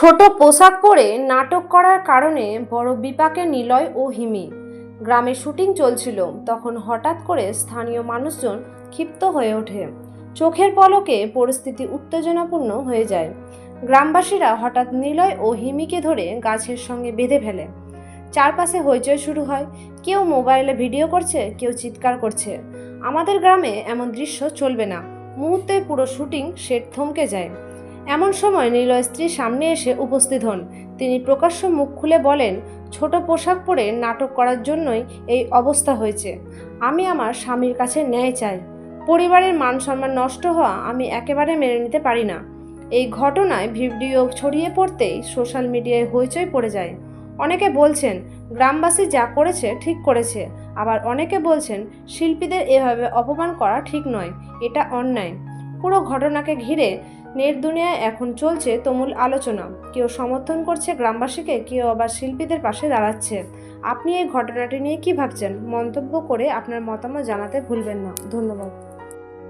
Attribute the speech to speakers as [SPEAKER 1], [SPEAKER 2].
[SPEAKER 1] ছোট পোশাক পরে নাটক করার কারণে বড় বিপাকে নিলয় ও হিমি। গ্রামে শুটিং চলছিল, তখন হঠাৎ করে স্থানীয় মানুষজন ক্ষিপ্ত হয়ে ওঠে। চোখের পলকে পরিস্থিতি উত্তেজনাপূর্ণ হয়ে যায়। গ্রামবাসীরা হঠাৎ নিলয় ও হিমিকে ধরে গাছের সঙ্গে বেঁধে ফেলে। চারপাশে হইচই শুরু হয়, কেউ মোবাইলে ভিডিও করছে, কেউ চিৎকার করছে। আমাদের গ্রামে এমন দৃশ্য চলবে না। মুহূর্তে পুরো শুটিং সেট থমকে যায়। এমন সময় নিলয় স্ত্রী সামনে এসে উপস্থিত হন। তিনি প্রকাশ্য মুখ খুলে বলেন, ছোট পোশাক পরে নাটক করার জন্যই এই অবস্থা হয়েছে। আমি আমার স্বামীর কাছে ন্যায় চাই। পরিবারের মান সম্মান নষ্ট হওয়া আমি একেবারে মেনে নিতে পারি না। এই ঘটনায় ভিডিও ছড়িয়ে পড়তেই সোশ্যাল মিডিয়ায় হইচই পড়ে যায়। অনেকে বলছেন, গ্রামবাসী যা করেছে ঠিক করেছে। আবার অনেকে বলছেন, শিল্পীদের এভাবে অপমান করা ঠিক নয়। এটা অন্যায়। পুরো ঘটনাকে ঘিরে নেট দুনিয়ায় এখন চলছে তমুল আলোচনা। কেউ সমর্থন করছে গ্রামবাসীকে, কেউ আবার শিল্পীদের পাশে দাঁড়াচ্ছে। আপনি এই ঘটনাটি নিয়ে কি ভাবছেন? মন্তব্য করে আপনার মতামত জানাতে ভুলবেন না। ধন্যবাদ।